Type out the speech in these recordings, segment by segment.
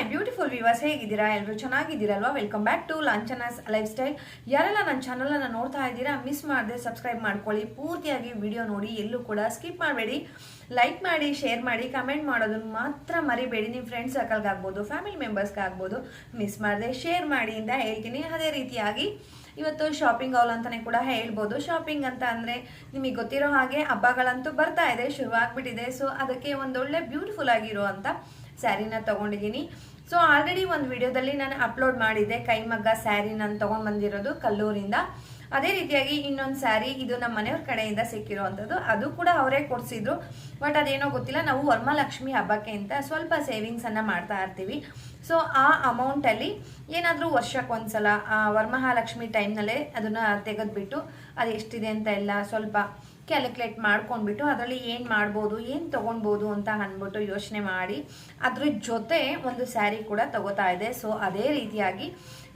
Hi beautiful viewers ಹೇಗಿದ್ದೀರಾ? ಎಲ್ಲರೂ ಚೆನ್ನಾಗಿದ್ದೀರಲ್ವಾ? Welcome back to Lanchana's lifestyle ಯಾರೆಲ್ಲ ನನ್ನ ಚಾನಲನ್ನು ನೋಡ್ತಾ ಇದ್ದೀರಾ ಮಿಸ್ ಮಾಡದೆ ಸಬ್ಸ್ಕ್ರೈಬ್ ಮಾಡ್ಕೊಳ್ಳಿ. ಪೂರ್ತಿಯಾಗಿ ವಿಡಿಯೋ ನೋಡಿ, ಎಲ್ಲೂ ಕೂಡ ಸ್ಕಿಪ್ ಮಾಡಬೇಡಿ. ಲೈಕ್ ಮಾಡಿ ಶೇರ್ ಮಾಡಿ ಕಮೆಂಟ್ ಮಾಡೋದನ್ನು ಮಾತ್ರ ಮರಿಬೇಡಿ. ನಿಮ್ಮ ಫ್ರೆಂಡ್ಸ್ ಸರ್ಕಲ್ಗಾಗ್ಬೋದು ಫ್ಯಾಮಿಲಿ ಮೆಂಬರ್ಸ್ಗಾಗ್ಬೋದು ಮಿಸ್ ಮಾಡದೆ ಶೇರ್ ಮಾಡಿ ಅಂತ ಹೇಳ್ತೀನಿ. ಅದೇ ರೀತಿಯಾಗಿ ಇವತ್ತು ಶಾಪಿಂಗ್ ಹೌಲ್ ಅಂತಲೇ ಕೂಡ ಹೇಳ್ಬೋದು. ಶಾಪಿಂಗ್ ಅಂತ ಅಂದರೆ ನಿಮಗೆ ಗೊತ್ತಿರೋ ಹಾಗೆ ಹಬ್ಬಗಳಂತೂ ಬರ್ತಾ ಇದೆ, ಶುರುವಾಗ್ಬಿಟ್ಟಿದೆ. ಸೊ ಅದಕ್ಕೆ ಒಂದೊಳ್ಳೆ ಬ್ಯೂಟಿಫುಲ್ ಆಗಿರೋ ಅಂತ ಸ್ಯಾರಿನ ತಗೊಂಡಿದ್ದೀನಿ. ಸೊ ಆಲ್ರೆಡಿ ಒಂದು ವಿಡಿಯೋದಲ್ಲಿ ನಾನು ಅಪ್ಲೋಡ್ ಮಾಡಿದ್ದೆ, ಕೈಮಗ್ಗ ಸ್ಯಾರಿ ನಾನು ತೊಗೊಂಡ್ಬಂದಿರೋದು ಕಲ್ಲೂರಿಂದ. ಅದೇ ರೀತಿಯಾಗಿ ಇನ್ನೊಂದು ಸ್ಯಾರಿ ಇದು ನಮ್ಮ ಮನೆಯವ್ರ ಕಡೆಯಿಂದ ಸಿಕ್ಕಿರೋವಂಥದ್ದು ಅದು ಕೂಡ ಅವರೇ ಕೊಡಿಸಿದ್ರು. ಬಟ್ ಅದೇನೋ ಗೊತ್ತಿಲ್ಲ, ನಾವು ವರಮಹಾಲಕ್ಷ್ಮಿ ಹಬ್ಬಕ್ಕೆ ಅಂತ ಸ್ವಲ್ಪ ಸೇವಿಂಗ್ಸನ್ನು ಮಾಡ್ತಾ ಇರ್ತೀವಿ. ಸೊ ಆ ಅಮೌಂಟಲ್ಲಿ ಏನಾದರೂ ವರ್ಷಕ್ಕೊಂದ್ಸಲ ವರಮಹಾಲಕ್ಷ್ಮಿ ಟೈಮ್ನಲ್ಲೇ ಅದನ್ನು ತೆಗೆದುಬಿಟ್ಟು, ಅದು ಎಷ್ಟಿದೆ ಅಂತ ಎಲ್ಲ ಸ್ವಲ್ಪ ಕ್ಯಾಲ್ಕುಲೇಟ್ ಮಾಡ್ಕೊಂಡ್ಬಿಟ್ಟು ಅದರಲ್ಲಿ ಏನು ಮಾಡ್ಬೋದು, ಏನು ತೊಗೊಳ್ಬೋದು ಅಂತ ಅಂದ್ಬಿಟ್ಟು ಯೋಚನೆ ಮಾಡಿ, ಅದ್ರ ಜೊತೆ ಒಂದು ಸ್ಯಾರಿ ಕೂಡ ತಗೋತಾ ಇದೆ. ಸೊ ಅದೇ ರೀತಿಯಾಗಿ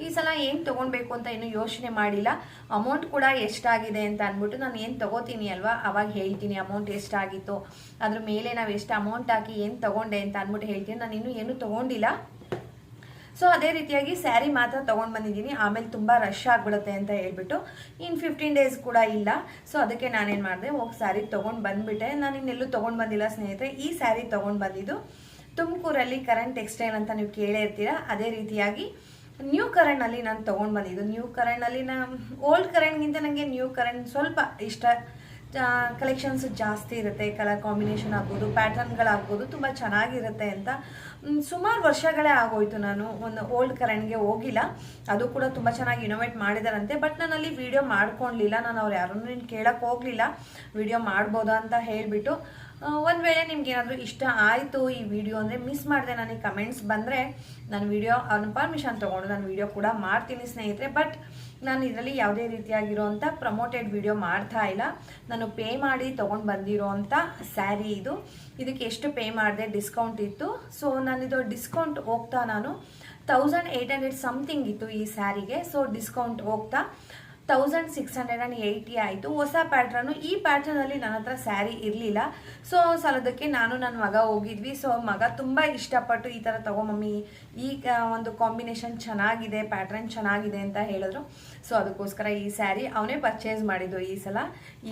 ಈ ಸಲ ಏನು ತೊಗೊಳ್ಬೇಕು ಅಂತ ಇನ್ನು ಯೋಚನೆ ಮಾಡಿಲ್ಲ. ಅಮೌಂಟ್ ಕೂಡ ಎಷ್ಟಾಗಿದೆ ಅಂತ ಅಂದ್ಬಿಟ್ಟು ನಾನು ಏನು ತೊಗೋತೀನಿ ಅಲ್ವಾ? ಅವಾಗ ಹೇಳ್ತೀನಿ ಅಮೌಂಟ್ ಎಷ್ಟಾಗಿತ್ತು, ಅದ್ರ ಮೇಲೆ ನಾವು ಎಷ್ಟು ಅಮೌಂಟ್ ಹಾಕಿ ಏನು ತೊಗೊಂಡೆ ಅಂತ ಅಂದ್ಬಿಟ್ಟು ಹೇಳ್ತೀನಿ. ನಾನು ಇನ್ನೂ ಏನು ತೊಗೊಂಡಿಲ್ಲ. ಸೊ ಅದೇ ರೀತಿಯಾಗಿ ಸ್ಯಾರಿ ಮಾತ್ರ ತೊಗೊಂಡು ಬಂದಿದ್ದೀನಿ. ಆಮೇಲೆ ತುಂಬ ರಶ್ ಆಗಿಬಿಡುತ್ತೆ ಅಂತ ಹೇಳ್ಬಿಟ್ಟು ಇನ್ನು ಫಿಫ್ಟೀನ್ ಡೇಸ್ ಕೂಡ ಇಲ್ಲ. ಸೊ ಅದಕ್ಕೆ ನಾನೇನು ಮಾಡಿದೆ ಹೋಗಿ ಸ್ಯಾರಿ ತೊಗೊಂಡು ಬಂದುಬಿಟ್ಟೆ. ನಾನು ಇನ್ನೆಲ್ಲೂ ತೊಗೊಂಡು ಬಂದಿಲ್ಲ ಸ್ನೇಹಿತರೆ. ಈ ಸ್ಯಾರಿ ತೊಗೊಂಡು ಬಂದಿದ್ದು ತುಮಕೂರಲ್ಲಿ ಕರೆಂಟ್ ಟೆಕ್ಸ್ಟೈಲ್ ಅಂತ ನೀವು ಕೇಳೇ ಇರ್ತೀರಾ. ಅದೇ ರೀತಿಯಾಗಿ ನ್ಯೂ ಕರೆಂಟ್ನಲ್ಲಿ ನಾನು ತೊಗೊಂಡು ಬಂದಿದ್ದು. ನ್ಯೂ ಕರೆಂಟ್ನಲ್ಲಿ ನಾನು ಓಲ್ಡ್ ಕರೆಂಟ್ಗಿಂತ ನನಗೆ ನ್ಯೂ ಕರೆಂಟ್ ಸ್ವಲ್ಪ ಇಷ್ಟ. ಕಲೆಕ್ಷನ್ಸ್ ಜಾಸ್ತಿ ಇರುತ್ತೆ ಕಲರ್ ಕಾಂಬಿನೇಷನ್ ಆಗ್ಬೋದು ಪ್ಯಾಟರ್ನ್ಗಳಾಗ್ಬೋದು ತುಂಬ ಚೆನ್ನಾಗಿರುತ್ತೆ ಅಂತ. ಸುಮಾರು ವರ್ಷಗಳೇ ಆಗೋಯ್ತು ನಾನು ಒಂದು ಓಲ್ಡ್ ಕರೆಂಟ್ಗೆ ಹೋಗಿಲ್ಲ. ಅದು ಕೂಡ ತುಂಬ ಚೆನ್ನಾಗಿ ಇನೋವೇಟ್ ಮಾಡಿದಾರಂತೆ. ಬಟ್ ನಾನು ವಿಡಿಯೋ ಮಾಡ್ಕೊಳ್ಲಿಲ್ಲ ನಾನು ಅವ್ರು ಯಾರನ್ನೂ ಕೇಳಕ್ಕೆ ಹೋಗಲಿಲ್ಲ. ವಿಡಿಯೋ ಮಾಡ್ಬೋದಾ ಅಂತ ಹೇಳಿಬಿಟ್ಟು ಒಂದು ವೇಳೆ ನಿಮ್ಗೆ ಏನಾದರೂ ಇಷ್ಟ ಆಯಿತು ಈ ವಿಡಿಯೋ ಅಂದರೆ ಮಿಸ್ ಮಾಡಿದೆ ನನಗೆ ಕಮೆಂಟ್ಸ್ ಬಂದರೆ, ನಾನು ವಿಡಿಯೋ ಅವ್ರನ್ನ ಪರ್ಮಿಷನ್ ತೊಗೊಂಡು ನಾನು ವಿಡಿಯೋ ಕೂಡ ಮಾಡ್ತೀನಿ ಸ್ನೇಹಿತರೆ. ಬಟ್ ನಾನು ಇದರಲ್ಲಿ ಯಾವುದೇ ರೀತಿಯಾಗಿರೋವಂಥ ಪ್ರಮೋಟೆಡ್ ವಿಡಿಯೋ ಮಾಡ್ತಾ ಇಲ್ಲ. ನಾನು ಪೇ ಮಾಡಿ ತೊಗೊಂಡು ಬಂದಿರೋ ಅಂಥ ಸ್ಯಾರಿ ಇದು. ಇದಕ್ಕೆ ಎಷ್ಟು ಪೇ ಮಾಡಿದೆ ಡಿಸ್ಕೌಂಟ್ ಇತ್ತು. ಸೊ ನಾನಿದು ಡಿಸ್ಕೌಂಟ್ ಹೋಗ್ತಾ ನಾನು ತೌಸಂಡ್ ಏಯ್ಟ್ ಹಂಡ್ರೆಡ್ ಸಮಥಿಂಗ್ ಇತ್ತು ಈ ಸ್ಯಾರಿಗೆ ಸೊ ಡಿಸ್ಕೌಂಟ್ ಹೋಗ್ತಾ thousand six hundred and eighty ಆಯಿತು. ಹೊಸ ಪ್ಯಾಟ್ರನು ಈ ಪ್ಯಾಟ್ರನಲ್ಲಿ ನನ್ನ ಹತ್ರ ಸ್ಯಾರಿ ಇರಲಿಲ್ಲ. ಸೊ ಸಲದಕ್ಕೆ ನಾನು ನನ್ನ ಮಗ ಹೋಗಿದ್ವಿ. ಸೊ ಮಗ ತುಂಬ ಇಷ್ಟಪಟ್ಟು ಈ ಥರ ತಗೋ ಮಮ್ಮಿ, ಈ ಒಂದು ಕಾಂಬಿನೇಷನ್ ಚೆನ್ನಾಗಿದೆ ಪ್ಯಾಟ್ರನ್ ಚೆನ್ನಾಗಿದೆ ಅಂತ ಹೇಳಿದ್ರು. ಸೊ ಅದಕ್ಕೋಸ್ಕರ ಈ ಸ್ಯಾರಿ ಅವನೇ ಪರ್ಚೇಸ್ ಮಾಡಿದ್ದು ಈ ಸಲ.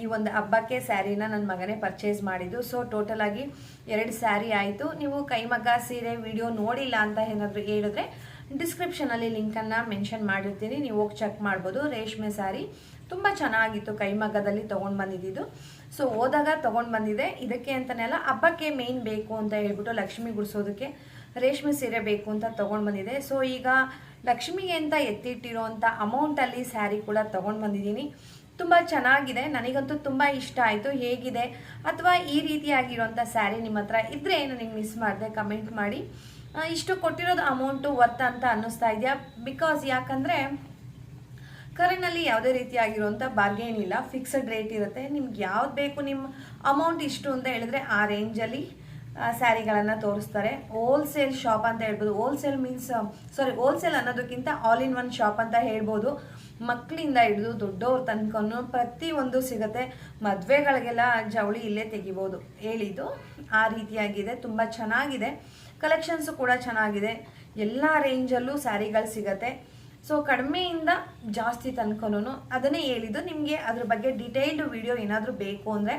ಈ ಒಂದು ಹಬ್ಬಕ್ಕೆ ಸ್ಯಾರಿನ ನನ್ನ ಮಗನೇ ಪರ್ಚೇಸ್ ಮಾಡಿದ್ದು. ಸೊ ಟೋಟಲ್ ಆಗಿ ಎರಡು ಸ್ಯಾರಿ ಆಯಿತು. ನೀವು ಕೈಮಗ್ಗ ಸೀರೆ ವಿಡಿಯೋ ನೋಡಿಲ್ಲ ಅಂತ ಏನಾದರೂ ಹೇಳಿದ್ರೆ ಡಿಸ್ಕ್ರಿಪ್ಷನಲ್ಲಿ ಲಿಂಕನ್ನು ಮೆನ್ಷನ್ ಮಾಡಿರ್ತೀನಿ. ನೀವು ಹೋಗಿ ಚೆಕ್ ಮಾಡ್ಬೋದು. ರೇಷ್ಮೆ ಸ್ಯಾರಿ ತುಂಬ ಚೆನ್ನಾಗಿತ್ತು. ಕೈಮಗ್ಗದಲ್ಲಿ ತೊಗೊಂಡು ಬಂದಿದ್ದು. ಸೊ ಹೋದಾಗ ತೊಗೊಂಡು ಬಂದಿದೆ. ಇದಕ್ಕೆ ಅಂತಲೇ ಅಂತನೆಲ್ಲ ಹಬ್ಬಕ್ಕೆ ಮೇಯ್ನ್ ಬೇಕು ಅಂತ ಹೇಳ್ಬಿಟ್ಟು ಲಕ್ಷ್ಮಿ ಗುಡಿಸೋದಕ್ಕೆ ರೇಷ್ಮೆ ಸೀರೆ ಬೇಕು ಅಂತ ತೊಗೊಂಡು ಬಂದಿದೆ. ಸೊ ಈಗ ಲಕ್ಷ್ಮಿಗೆ ಅಂತ ಎತ್ತಿಟ್ಟಿರೋಂಥ ಅಮೌಂಟಲ್ಲಿ ಸ್ಯಾರಿ ಕೂಡ ತೊಗೊಂಡು ಬಂದಿದ್ದೀನಿ. ತುಂಬ ಚೆನ್ನಾಗಿದೆ. ನನಗಂತೂ ತುಂಬ ಇಷ್ಟ ಆಯಿತು. ಹೇಗಿದೆ? ಅಥವಾ ಈ ರೀತಿಯಾಗಿರೋಂಥ ಸ್ಯಾರಿ ನಿಮ್ಮ ಹತ್ರ ಇದ್ದರೆ ನನಗೆ ಮಿಸ್ ಮಾಡಿದೆ ಕಮೆಂಟ್ ಮಾಡಿ. ಇಷ್ಟು ಕೊಟ್ಟಿರೋದು ಅಮೌಂಟು ವರ್ತ್ ಅಂತ ಅನ್ನಿಸ್ತಾ ಇದೆಯಾ? ಬಿಕಾಸ್ ಯಾಕಂದರೆ ಕರೆನಲ್ಲಿ ಯಾವುದೇ ರೀತಿಯಾಗಿರುವಂಥ ಬಾರ್ಗೇನ್ ಇಲ್ಲ ಫಿಕ್ಸಡ್ ರೇಟ್ ಇರುತ್ತೆ. ನಿಮ್ಗೆ ಯಾವ್ದು ಬೇಕು ನಿಮ್ಮ ಅಮೌಂಟ್ ಇಷ್ಟು ಅಂತ ಹೇಳಿದ್ರೆ ಆ ರೇಂಜಲ್ಲಿ ಸ್ಯಾರಿಗಳನ್ನು ತೋರಿಸ್ತಾರೆ. ಹೋಲ್ಸೇಲ್ ಶಾಪ್ ಅಂತ ಹೇಳ್ಬೋದು. ಹೋಲ್ಸೇಲ್ ಮೀನ್ಸ್ ಸಾರಿ ಹೋಲ್ಸೇಲ್ ಅನ್ನೋದಕ್ಕಿಂತ ಆಲ್ ಇನ್ ಒನ್ ಶಾಪ್ ಅಂತ ಹೇಳ್ಬೋದು. ಮಕ್ಕಳಿಂದ ಹಿಡಿದು ದೊಡ್ಡವ್ರ ತನಕನೂ ಪ್ರತಿಯೊಂದು ಸಿಗುತ್ತೆ. ಮದುವೆಗಳಿಗೆಲ್ಲ ಜವಳಿ ಇಲ್ಲೇ ತೆಗಿಬೋದು. ಹೇಳಿದ್ದು ಆ ರೀತಿಯಾಗಿದೆ. ತುಂಬ ಚೆನ್ನಾಗಿದೆ. ಕಲೆಕ್ಷನ್ಸು ಕೂಡ ಚೆನ್ನಾಗಿದೆ. ಎಲ್ಲ ರೇಂಜಲ್ಲೂ ಸ್ಯಾರಿಗಳು ಸಿಗತ್ತೆ. ಸೊ ಕಡಿಮೆಯಿಂದ ಜಾಸ್ತಿ ತನಕನೂ ಅದನ್ನೇ ಹೇಳಿದ್ದು. ನಿಮಗೆ ಅದ್ರ ಬಗ್ಗೆ ಡಿಟೇಲ್ಡ್ ವಿಡಿಯೋ ಏನಾದರೂ ಬೇಕು ಅಂದರೆ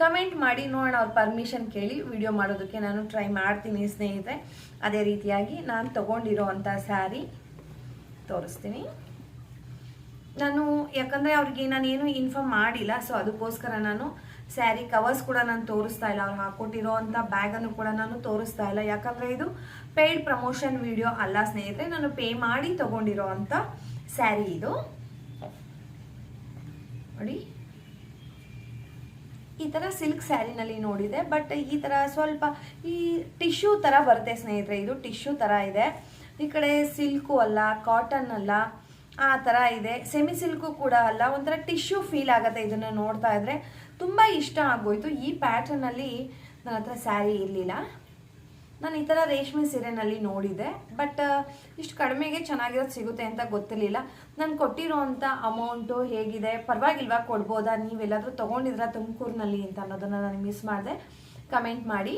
ಕಮೆಂಟ್ ಮಾಡಿ. ನೋಡೋಣ, ಅವ್ರ ಪರ್ಮಿಷನ್ ಕೇಳಿ ವಿಡಿಯೋ ಮಾಡೋದಕ್ಕೆ ನಾನು ಟ್ರೈ ಮಾಡ್ತೀನಿ ಸ್ನೇಹಿತರೆ. ಅದೇ ರೀತಿಯಾಗಿ ನಾನು ತೊಗೊಂಡಿರೋ ಅಂಥ ಸ್ಯಾರಿ ತೋರಿಸ್ತೀನಿ. ನಾನು ಯಾಕಂದರೆ ಅವ್ರಿಗೆ ನಾನೇನು ಇನ್ಫಾರ್ಮ್ ಮಾಡಿಲ್ಲ. ಸೊ ಅದಕ್ಕೋಸ್ಕರ ನಾನು ಸ್ಯಾರಿ ಕವರ್ಸ್ ಕೂಡ ನಾನು ತೋರಿಸ್ತಾ ಇಲ್ಲ, ಅವ್ರು ಹಾಕ್ಕೊಟ್ಟಿರೋ ಅಂಥ ಬ್ಯಾಗನ್ನು ಕೂಡ ನಾನು ತೋರಿಸ್ತಾ ಇಲ್ಲ. ಯಾಕಂದರೆ ಇದು ಪೇಯ್ಡ್ ಪ್ರಮೋಷನ್ ವಿಡಿಯೋ ಅಲ್ಲ ಸ್ನೇಹಿತರೆ, ನಾನು ಪೇ ಮಾಡಿ ತಗೊಂಡಿರೋ ಅಂಥ ಸ್ಯಾರಿ ಇದು. ನೋಡಿ. ಈ ಥರ ಸಿಲ್ಕ್ ಸ್ಯಾರಿನಲ್ಲಿ ನೋಡಿದೆ ಬಟ್ ಈ ಥರ ಸ್ವಲ್ಪ ಈ ಟಿಶ್ಯೂ ಥರ ಬರುತ್ತೆ ಸ್ನೇಹಿತರೆ, ಇದು ಟಿಶ್ಯೂ ಥರ ಇದೆ. ಈ ಕಡೆ ಸಿಲ್ಕು ಅಲ್ಲ ಕಾಟನ್ ಅಲ್ಲ, ಆ ಥರ ಇದೆ. ಸೆಮಿ ಸಿಲ್ಕು ಕೂಡ ಅಲ್ಲ, ಒಂಥರ ಟಿಶ್ಯೂ ಫೀಲ್ ಆಗುತ್ತೆ ಇದನ್ನು ನೋಡ್ತಾ ಇದ್ರೆ. ತುಂಬ ಇಷ್ಟ ಆಗೋಯ್ತು. ಈ ಪ್ಯಾಟರ್ನಲ್ಲಿ ನನ್ನ ಹತ್ರ ಸ್ಯಾರಿ ಇರಲಿಲ್ಲ. ನಾನು ಈ ಥರ ರೇಷ್ಮೆ ಸೀರೆನಲ್ಲಿ ನೋಡಿದೆ. ಬಟ್ ಇಷ್ಟು ಕಡಿಮೆಗೆ ಚೆನ್ನಾಗಿರೋದು ಸಿಗುತ್ತೆ ಅಂತ ಗೊತ್ತಿರಲಿಲ್ಲ. ನಾನು ಕೊಟ್ಟಿರೋ ಅಂಥ ಅಮೌಂಟು ಹೇಗಿದೆ? ಪರವಾಗಿಲ್ವಾ ಕೊಡ್ಬೋದಾ? ನೀವೆಲ್ಲಾದರೂ ತೊಗೊಂಡಿದ್ರ ತುಮಕೂರಿನಲ್ಲಿ ಅಂತ ಅನ್ನೋದನ್ನು ನಾನು ಮಿಸ್ ಮಾಡಿದೆ. ಕಮೆಂಟ್ ಮಾಡಿ.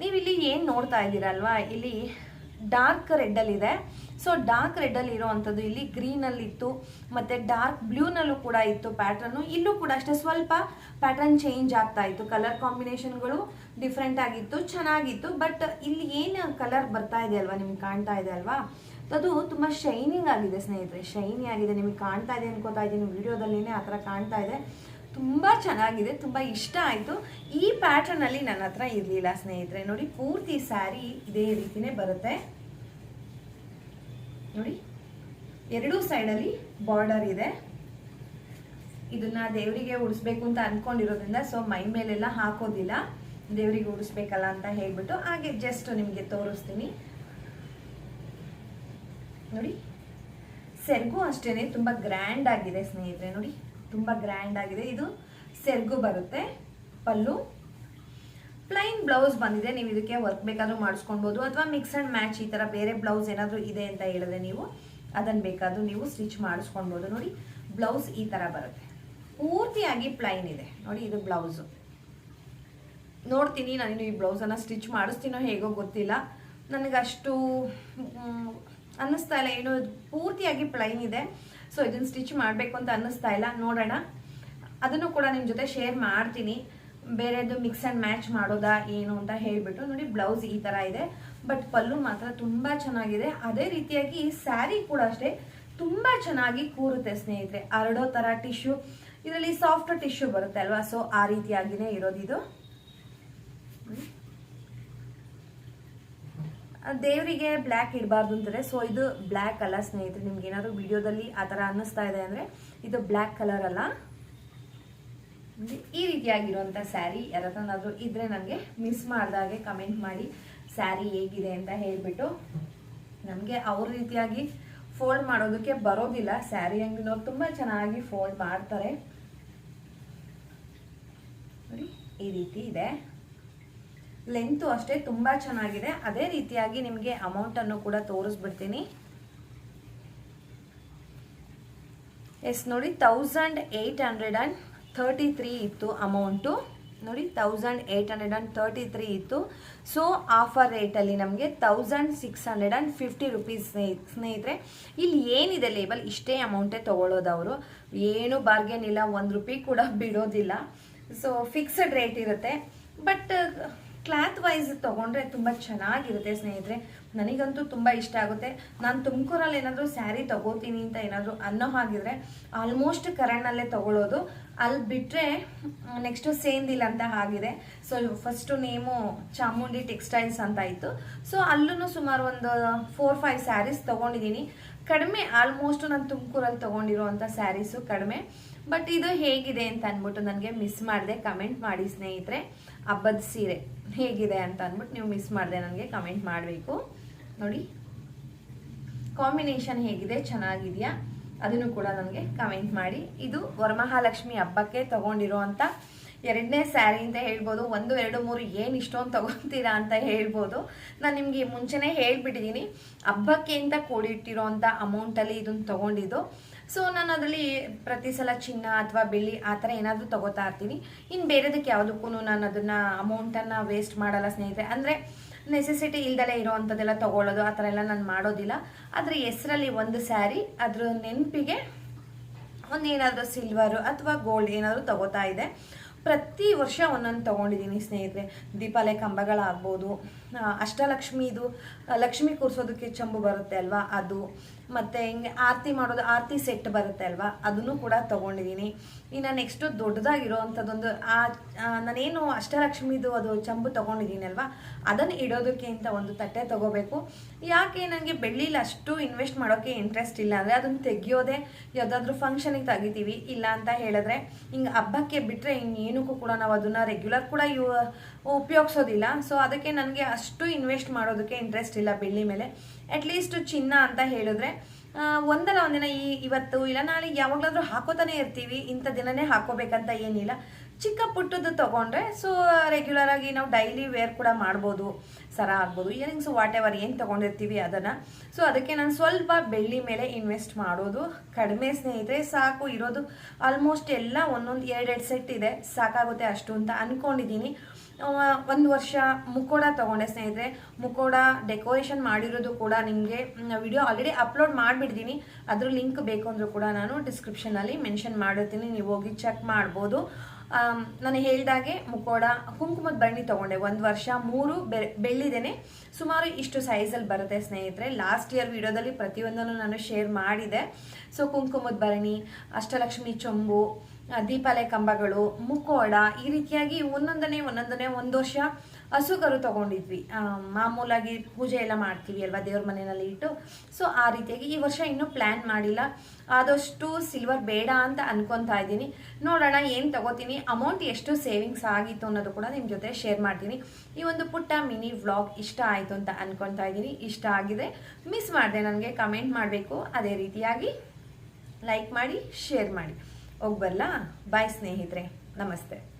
ನೀವಿಲ್ಲಿ ಏನು ನೋಡ್ತಾ ಇದ್ದೀರಲ್ವಾ? ಇಲ್ಲಿ ಡಾರ್ಕ್ ರೆಡ್ಡಲ್ಲಿದೆ ಸೊ ಡಾರ್ಕ್ ರೆಡ್ಡಲ್ಲಿ ಇರೋವಂಥದ್ದು ಇಲ್ಲಿ ಗ್ರೀನಲ್ಲಿ ಇತ್ತು, ಮತ್ತು ಡಾರ್ಕ್ ಬ್ಲೂನಲ್ಲೂ ಕೂಡ ಇತ್ತು ಪ್ಯಾಟ್ರನ್ನು ಇಲ್ಲೂ ಕೂಡ ಅಷ್ಟೇ ಸ್ವಲ್ಪ ಪ್ಯಾಟರ್ನ್ ಚೇಂಜ್ ಆಗ್ತಾ ಇತ್ತು. ಕಲರ್ ಕಾಂಬಿನೇಷನ್ಗಳು ಡಿಫ್ರೆಂಟ್ ಆಗಿತ್ತು, ಚೆನ್ನಾಗಿತ್ತು ಬಟ್ ಇಲ್ಲಿ ಏನು ಕಲರ್ ಬರ್ತಾ ಇದೆ ಅಲ್ವಾ, ನಿಮ್ಗೆ ಕಾಣ್ತಾ ಇದೆ ಅಲ್ವಾ? ಅದು ತುಂಬ ಶೈನಿಂಗ್ ಆಗಿದೆ ಸ್ನೇಹಿತರೆ ಶೈನಿ ಆಗಿದೆ. ನಿಮಗೆ ಕಾಣ್ತಾ ಇದೆ ಅನ್ಕೋತಾ ಇದ್ದೀನಿ, ವಿಡಿಯೋದಲ್ಲಿನೇ ಆ ಥರ ಕಾಣ್ತಾ ಇದೆ. ತುಂಬ ಚೆನ್ನಾಗಿದೆ, ತುಂಬ ಇಷ್ಟ ಆಯಿತು. ಈ ಪ್ಯಾಟ್ರನಲ್ಲಿ ನನ್ನ ಹತ್ರ ಇರಲಿಲ್ಲ ಸ್ನೇಹಿತರೆ. ನೋಡಿ, ಪೂರ್ತಿ ಸ್ಯಾರಿ ಇದೇ ರೀತಿನೇ ಬರುತ್ತೆ. ನೋಡಿ. ಎರಡೂ ಸೈಡಲ್ಲಿ ಬಾರ್ಡರ್ ಇದೆ. ಇದನ್ನ ದೇವರಿಗೆ ಉಡಿಸ್ಬೇಕು ಅಂತ ಅನ್ಕೊಂಡಿರೋದ್ರಿಂದ ಸೊ ಮೈ ಮೇಲೆಲ್ಲ ಹಾಕೋದಿಲ್ಲ. ದೇವರಿಗೆ ಉಡಿಸ್ಬೇಕಲ್ಲ ಅಂತ ಹೇಳ್ಬಿಟ್ಟು ಹಾಗೆ ಜಸ್ಟ್ ನಿಮಗೆ ತೋರಿಸ್ತೀನಿ. ನೋಡಿ. ಸೆರ್ಗು ಅಷ್ಟೇನೆ, ತುಂಬ ಗ್ರ್ಯಾಂಡ್ ಆಗಿದೆ ಸ್ನೇಹಿತರೆ, ನೋಡಿ. ತುಂಬ ಗ್ರ್ಯಾಂಡ್ ಆಗಿದೆ. ಇದು ಸೆರ್ಗು ಬರುತ್ತೆ. ಪಲ್ಲು. ಪ್ಲೈನ್ ಬ್ಲೌಸ್ ಬಂದಿದೆ, ನೀವು ಇದಕ್ಕೆ ವರ್ಕ್ ಬೇಕಾದರೂ ಮಾಡಿಸ್ಕೊಳ್ಬೋದು ಅಥವಾ ಮಿಕ್ಸ್ ಆ್ಯಂಡ್ ಮ್ಯಾಚ್ ಈ ಥರ ಬೇರೆ ಬ್ಲೌಸ್ ಏನಾದರೂ ಇದೆ ಅಂತ ಹೇಳಿದ್ರೆ ನೀವು ಅದನ್ನು ಬೇಕಾದರೂ ನೀವು ಸ್ಟಿಚ್ ಮಾಡಿಸ್ಕೊಳ್ಬೋದು ನೋಡಿ ಬ್ಲೌಸ್ ಈ ಥರ ಬರುತ್ತೆ. ಪೂರ್ತಿಯಾಗಿ ಪ್ಲೈನ್ ಇದೆ. ನೋಡಿ, ಇದು ಬ್ಲೌಸು ನೋಡ್ತೀನಿ ನಾನು ಈ ಬ್ಲೌಸನ್ನು ಸ್ಟಿಚ್ ಮಾಡಿಸ್ತೀನೋ ಹೇಗೋ ಗೊತ್ತಿಲ್ಲ. ನನಗಷ್ಟು ಅನ್ನಿಸ್ತಾ ಇಲ್ಲ. ಏನು, ಪೂರ್ತಿಯಾಗಿ ಪ್ಲೈನ್ ಇದೆ. ಸೊ ಇದನ್ನು ಸ್ಟಿಚ್ ಮಾಡಬೇಕು ಅಂತ ಅನ್ನಿಸ್ತಾ ಇಲ್ಲ. ನೋಡೋಣ. ಅದನ್ನು ಕೂಡ ನಿಮ್ಮ ಜೊತೆ ಶೇರ್ ಮಾಡ್ತೀನಿ. ಬೇರೆದು ಮಿಕ್ಸ್ ಆ್ಯಂಡ್ ಮ್ಯಾಚ್ ಮಾಡೋದಾ ಏನು ಅಂತ ಹೇಳಿಬಿಟ್ಟು ನೋಡಿ ಬ್ಲೌಸ್ ಈ ಥರ ಇದೆ. ಬಟ್ ಪಲ್ಲು ಮಾತ್ರ ತುಂಬ ಚೆನ್ನಾಗಿದೆ. ಅದೇ ರೀತಿಯಾಗಿ ಸ್ಯಾರಿ ಕೂಡ ಅಷ್ಟೇ ತುಂಬ ಚೆನ್ನಾಗಿ ಕೂರುತ್ತೆ ಸ್ನೇಹಿತರೆ. ಹರಡೋ ಥರ ಟಿಶ್ಯೂ ಇದರಲ್ಲಿ ಸಾಫ್ಟ್ ಟಿಶ್ಯೂ ಬರುತ್ತೆ ಅಲ್ವಾ? ಸೊ ಆ ರೀತಿಯಾಗಿನೇ ಇರೋದಿದು ದೇವರಿಗೆ ಬ್ಲ್ಯಾಕ್ ಇಡಬಾರ್ದು ಅಂತಾರೆ. ಸೊ ಇದು ಬ್ಲ್ಯಾಕ್ ಅಲ್ಲ ಸ್ನೇಹಿತರೆ. ನಿಮ್ಗೆ ಏನಾದರೂ ವಿಡಿಯೋದಲ್ಲಿ ಆ ಥರ ಅನ್ನಿಸ್ತಾ ಇದೆ ಅಂದರೆ ಇದು ಬ್ಲ್ಯಾಕ್ ಕಲರ್ ಅಲ್ಲ. ಈ ರೀತಿಯಾಗಿರುವಂಥ ಸ್ಯಾರಿ ಯಾರತ್ರನಾದ್ರೂ ಇದ್ರೆ ನನಗೆ ಮಿಸ್ ಮಾಡಿದಾಗೆ ಕಮೆಂಟ್ ಮಾಡಿ. ಸ್ಯಾರಿ ಹೇಗಿದೆ ಅಂತ ಹೇಳ್ಬಿಟ್ಟು ನಮಗೆ ಅವ್ರ ರೀತಿಯಾಗಿ ಫೋಲ್ಡ್ ಮಾಡೋದಕ್ಕೆ ಬರೋದಿಲ್ಲ. ಸ್ಯಾರಿ ಅಂಗಡಿನವ್ರು ತುಂಬ ಚೆನ್ನಾಗಿ ಫೋಲ್ಡ್ ಮಾಡ್ತಾರೆ. ಈ ರೀತಿ ಇದೆ. ಲೆಂತು ಅಷ್ಟೇ ತುಂಬ ಚೆನ್ನಾಗಿದೆ. ಅದೇ ರೀತಿಯಾಗಿ ನಿಮಗೆ ಅಮೌಂಟನ್ನು ಕೂಡ ತೋರಿಸ್ಬಿಡ್ತೀನಿ. ಎಸ್ ನೋಡಿ thousand eight hundred and thirty three ಇತ್ತು ಅಮೌಂಟು ನೋಡಿ thousand eight hundred and thirty three ಇತ್ತು ಸೊ ಆಫರ್ ರೇಟಲ್ಲಿ ನಮಗೆ thousand six hundred and fifty rupees ಸ್ನೇಹಿತರೆ, ಇಲ್ಲಿ ಏನಿದೆ ಲೇಬಲ್ ಇಷ್ಟೇ ಅಮೌಂಟೇ ತೊಗೊಳ್ಳೋದು ಅವರು. ಏನು ಬಾರ್ಗೇನ್ ಇಲ್ಲ, ಒಂದು ರುಪಿ ಕೂಡ ಬಿಡೋದಿಲ್ಲ. ಸೊ ಫಿಕ್ಸಡ್ ರೇಟ್ ಇರುತ್ತೆ. ಬಟ್ ಕ್ಲಾತ್ ವೈಸ್ ತೊಗೊಂಡ್ರೆ ತುಂಬ ಚೆನ್ನಾಗಿರುತ್ತೆ ಸ್ನೇಹಿತರೆ. ನನಗಂತೂ ತುಂಬ ಇಷ್ಟ ಆಗುತ್ತೆ. ನಾನು ತುಮಕೂರಲ್ಲಿ ಏನಾದರೂ ಸ್ಯಾರಿ ತೊಗೋತೀನಿ ಅಂತ ಏನಾದರೂ ಅನ್ನೋ ಹಾಗಿದ್ರೆ ಆಲ್ಮೋಸ್ಟ್ ಕರಣಲ್ಲೇ ತಗೊಳ್ಳೋದು. ಅಲ್ಲಿ ಬಿಟ್ಟರೆ ನೆಕ್ಸ್ಟು ಸೇಂದಿಲ್ ಅಂತ ಆಗಿದೆ. So first name Chamundi textiles ಅಂತ ಇತ್ತು. ಸೊ ಅಲ್ಲೂ ಸುಮಾರು ಒಂದು ಫೋರ್ ಫೈವ್ ಸ್ಯಾರೀಸ್ ತೊಗೊಂಡಿದ್ದೀನಿ ಕಡಿಮೆ ಆಲ್ಮೋಸ್ಟ್ ನಾನು ತುಮಕೂರಲ್ಲಿ ತೊಗೊಂಡಿರೋವಂಥ ಸ್ಯಾರೀಸು ಕಡಿಮೆ. ಬಟ್ ಇದು ಹೇಗಿದೆ ಅಂತ ಅಂದ್ಬಿಟ್ಟು ನನಗೆ ಮಿಸ್ ಮಾಡಿದೆ. ಕಮೆಂಟ್ ಮಾಡಿ ಸ್ನೇಹಿತರೆ. ಹಬ್ಬದ ಸೀರೆ ಹೇಗಿದೆ ಅಂತ ಅಂದ್ಬಿಟ್ಟು ನೀವು ಮಿಸ್ ಮಾಡಿದೆ ನನಗೆ ಕಮೆಂಟ್ ಮಾಡಬೇಕು. ನೋಡಿ. ಕಾಂಬಿನೇಷನ್ ಹೇಗಿದೆ? ಚೆನ್ನಾಗಿದೆಯಾ? ಅದನ್ನು ಕೂಡ ನನಗೆ ಕಮೆಂಟ್ ಮಾಡಿ. ಇದು ವರಮಹಾಲಕ್ಷ್ಮಿ ಹಬ್ಬಕ್ಕೆ ತಗೊಂಡಿರೋವಂಥ ಎರಡನೇ ಸ್ಯಾರಿ ಅಂತ ಹೇಳ್ಬೋದು. ಒಂದು, ಎರಡು, ಮೂರು ಏನು ಇಷ್ಟೊಂದು ತಗೊತೀರಾ ಅಂತ ಹೇಳ್ಬೋದು. ನಾನು ನಿಮಗೆ ಮುಂಚೆನೇ ಹೇಳ್ಬಿಟ್ಟಿದ್ದೀನಿ ಹಬ್ಬಕ್ಕೆ ಅಂತ ಕೂಡಿಟ್ಟಿರೋಂಥ ಅಮೌಂಟಲ್ಲಿ ಇದನ್ನು ತಗೊಂಡಿದ್ದು. ಸೊ ನಾನು ಅದರಲ್ಲಿ ಪ್ರತಿ ಸಲ ಚಿನ್ನ ಅಥವಾ ಬೆಳ್ಳಿ ಆ ಥರ ಏನಾದರೂ ತಗೋತಾ ಇರ್ತೀನಿ. ಇನ್ನು ಬೇರೆದಕ್ಕೆ ಯಾವುದಕ್ಕೂ ನಾನು ಅದನ್ನು ಅಮೌಂಟನ್ನು ವೇಸ್ಟ್ ಮಾಡಲ್ಲ ಸ್ನೇಹಿತರೆ. ಅಂದರೆ ನೆಸೆಸಿಟಿ ಇಲ್ದಲೇ ಇರೋವಂಥದ್ದೆಲ್ಲ ತಗೊಳ್ಳೋದು, ಆ ಥರ ಎಲ್ಲ ನಾನು ಮಾಡೋದಿಲ್ಲ. ಅದ್ರ ಹೆಸರಲ್ಲಿ ಒಂದು ಸ್ಯಾರಿ, ಅದ್ರ ನೆನಪಿಗೆ ಒಂದೇನಾದರೂ ಸಿಲ್ವರು ಅಥವಾ ಗೋಲ್ಡ್ ಏನಾದರೂ ತಗೋತಾ ಇದೆ. ಪ್ರತಿ ವರ್ಷ ಒಂದೊಂದು ತೊಗೊಂಡಿದ್ದೀನಿ ಸ್ನೇಹಿತರೆ. ದೀಪಾಲಯ ಕಂಬಗಳಾಗ್ಬೋದು ಅಷ್ಟಲಕ್ಷ್ಮಿದು, ಲಕ್ಷ್ಮಿ ಕೂರಿಸೋದಕ್ಕೆ ಚಂಬು ಬರುತ್ತೆ ಅಲ್ವಾ, ಅದು. ಮತ್ತು ಹಿಂಗೆ ಆರತಿ ಮಾಡೋದು, ಆರತಿ ಸೆಟ್ ಬರುತ್ತೆ ಅಲ್ವಾ? ಅದನ್ನು ಕೂಡ ತಗೊಂಡಿದ್ದೀನಿ. ಇನ್ನು ನೆಕ್ಸ್ಟು ದೊಡ್ಡದಾಗಿರೋ ಅಂಥದ್ದೊಂದು ಆ, ನಾನೇನು ಅಷ್ಟಲಕ್ಷ್ಮಿದು ಅದು ಚಂಬು ತೊಗೊಂಡಿದ್ದೀನಿ ಅಲ್ವಾ? ಅದನ್ನು ಇಡೋದಕ್ಕೆ ಅಂತ ಒಂದು ತಟ್ಟೆ ತೊಗೋಬೇಕು. ಯಾಕೆ ನನಗೆ ಬೆಳ್ಳಿಲಿ ಅಷ್ಟು ಇನ್ವೆಸ್ಟ್ ಮಾಡೋಕ್ಕೆ ಇಂಟ್ರೆಸ್ಟ್ ಇಲ್ಲ ಅಂದರೆ ಅದನ್ನು ತೆಗಿಯೋದೇ ಯಾವುದಾದ್ರೂ ಫಂಕ್ಷನಿಗೆ ತೆಗಿತೀವಿ. ಇಲ್ಲ ಅಂತ ಹೇಳಿದ್ರೆ, ಹಿಂಗೆ ಹಬ್ಬಕ್ಕೆ ಬಿಟ್ಟರೆ ಇನ್ನೇನಕ್ಕೂ ಕೂಡ ನಾವು ಅದನ್ನು ರೆಗ್ಯುಲರ್ ಕೂಡ ಯೂ ಉಪಯೋಗಿಸೋದಿಲ್ಲ. ಸೊ ಅದಕ್ಕೆ ನನಗೆ ಅಷ್ಟು ಇನ್ವೆಸ್ಟ್ ಮಾಡೋದಕ್ಕೆ ಇಂಟ್ರೆಸ್ಟ್ ಇಲ್ಲ ಬೆಳ್ಳಿ ಮೇಲೆ. ಅಟ್ಲೀಸ್ಟ್ ಚಿನ್ನ ಅಂತ ಹೇಳಿದ್ರೆ ಒಂದಲ್ಲ ಒಂದಿನ ಈ ಇವತ್ತು ಇಲ್ಲ, ನಾಳೆ ಯಾವಾಗಲಾದರೂ ಹಾಕೋತಾನೆ ಇರ್ತೀವಿ, ಇಂಥ ದಿನನೇ ಹಾಕೋಬೇಕಂತ ಏನಿಲ್ಲ. ಚಿಕ್ಕ ಪುಟ್ಟದ್ದು ತೊಗೊಂಡ್ರೆ ಸೊ ರೆಗ್ಯುಲರ್ ಆಗಿ ನಾವು ಡೈಲಿ ವೇರ್ ಕೂಡ ಮಾಡ್ಬೋದು. ಸರ ಆಗ್ಬೋದು. ಇಯರಿಂಗ್ಸು ವಾಟ್ ಎವರ್ ಏನು ತೊಗೊಂಡಿರ್ತೀವಿ ಅದನ್ನು. ಸೊ ಅದಕ್ಕೆ ನಾನು ಸ್ವಲ್ಪ ಬೆಳ್ಳಿ ಮೇಲೆ ಇನ್ವೆಸ್ಟ್ ಮಾಡೋದು. ಕಡಿಮೆ ಸ್ನೇಹಿತರೆ, ಸಾಕು. ಇರೋದು ಆಲ್ಮೋಸ್ಟ್ ಎಲ್ಲ ಒಂದೊಂದು ಎರಡೆರಡು ಸೆಟ್ ಇದೆ. ಸಾಕಾಗುತ್ತೆ ಅಷ್ಟು ಅಂತ ಅಂದ್ಕೊಂಡಿದ್ದೀನಿ ಒಂದು ವರ್ಷ ಮುಕೋಡ ತೊಗೊಂಡೆ ಸ್ನೇಹಿತರೆ. ಮುಕೋಡ ಡೆಕೋರೇಷನ್ ಮಾಡಿರೋದು ಕೂಡ ನಿಮಗೆ ವಿಡಿಯೋ ಆಲ್ರೆಡಿ ಅಪ್ಲೋಡ್ ಮಾಡಿಬಿಡ್ತೀನಿ. ಅದ್ರ ಲಿಂಕ್ ಬೇಕು ಅಂದರೂ ಕೂಡ ನಾನು ಡಿಸ್ಕ್ರಿಪ್ಷನಲ್ಲಿ ಮೆನ್ಷನ್ ಮಾಡಿರ್ತೀನಿ. ನೀವು ಹೋಗಿ ಚೆಕ್ ಮಾಡ್ಬೋದು. ನಾನು ಹೇಳ್ದಾಗೆ ಮುಕೋಡ ಕುಂಕುಮದ ಬಣ್ಣಿ ತೊಗೊಂಡೆ. ಒಂದು ವರ್ಷ ಮೂರು ಬೆ, ಬೆಳ್ಳಿದೇನೆ. ಸುಮಾರು ಇಷ್ಟು ಸೈಜಲ್ಲಿ ಬರುತ್ತೆ ಸ್ನೇಹಿತರೆ. ಲಾಸ್ಟ್ ಇಯರ್ ವಿಡಿಯೋದಲ್ಲಿ ಪ್ರತಿಯೊಂದನ್ನು ನಾನು ಶೇರ್ ಮಾಡಿದೆ. ಸೊ ಕುಂಕುಮದ ಬರಣಿ ಅಷ್ಟಲಕ್ಷ್ಮಿ ಚೊಂಬು ದೀಪಾಲೆ ಕಂಬಗಳು ಮುಕ್ಕೋಡ ಈ ರೀತಿಯಾಗಿ ಒಂದೊಂದನೇ ಒಂದೊಂದನೇ ಒಂದು ವರ್ಷ ಹಸುಗರು ತಗೊಂಡಿದ್ವಿ. ಮಾಮೂಲಾಗಿ ಪೂಜೆ ಎಲ್ಲ ಮಾಡ್ತೀವಿ ಅಲ್ವಾ ದೇವ್ರ ಮನೆಯಲ್ಲಿ ಇಟ್ಟು. ಸೊ ಆ ರೀತಿಯಾಗಿ ಈ ವರ್ಷ ಇನ್ನೂ ಪ್ಲ್ಯಾನ್ ಮಾಡಿಲ್ಲ. ಆದಷ್ಟು ಸಿಲ್ವರ್ ಬೇಡ ಅಂತ ಅನ್ಕೊತಾ ಇದ್ದೀನಿ. ನೋಡೋಣ ಏನು ತಗೋತೀನಿ ಅಮೌಂಟ್ ಎಷ್ಟು ಸೇವಿಂಗ್ಸ್ ಆಗಿತ್ತು ಅನ್ನೋದು ಕೂಡ ನಿಮ್ಮ ಜೊತೆ ಶೇರ್ ಮಾಡ್ತೀನಿ. ಈ ಒಂದು ಪುಟ್ಟ ಮಿನಿ ವ್ಲಾಗ್ ಇಷ್ಟ ಆಯಿತು ಅಂತ ಅನ್ಕೊತಾ ಇದ್ದೀನಿ. ಇಷ್ಟ ಆಗಿದೆ ಮಿಸ್ ಮಾಡಿದೆ ನನಗೆ ಕಮೆಂಟ್ ಮಾಡಬೇಕು. ಅದೇ ರೀತಿಯಾಗಿ ಲೈಕ್ ಮಾಡಿ ಶೇರ್ ಮಾಡಿ. ಹೋಗ್ಬರ್ಲಾ? ಬಾಯ್ ಸ್ನೇಹಿತರೆ ನಮಸ್ತೆ.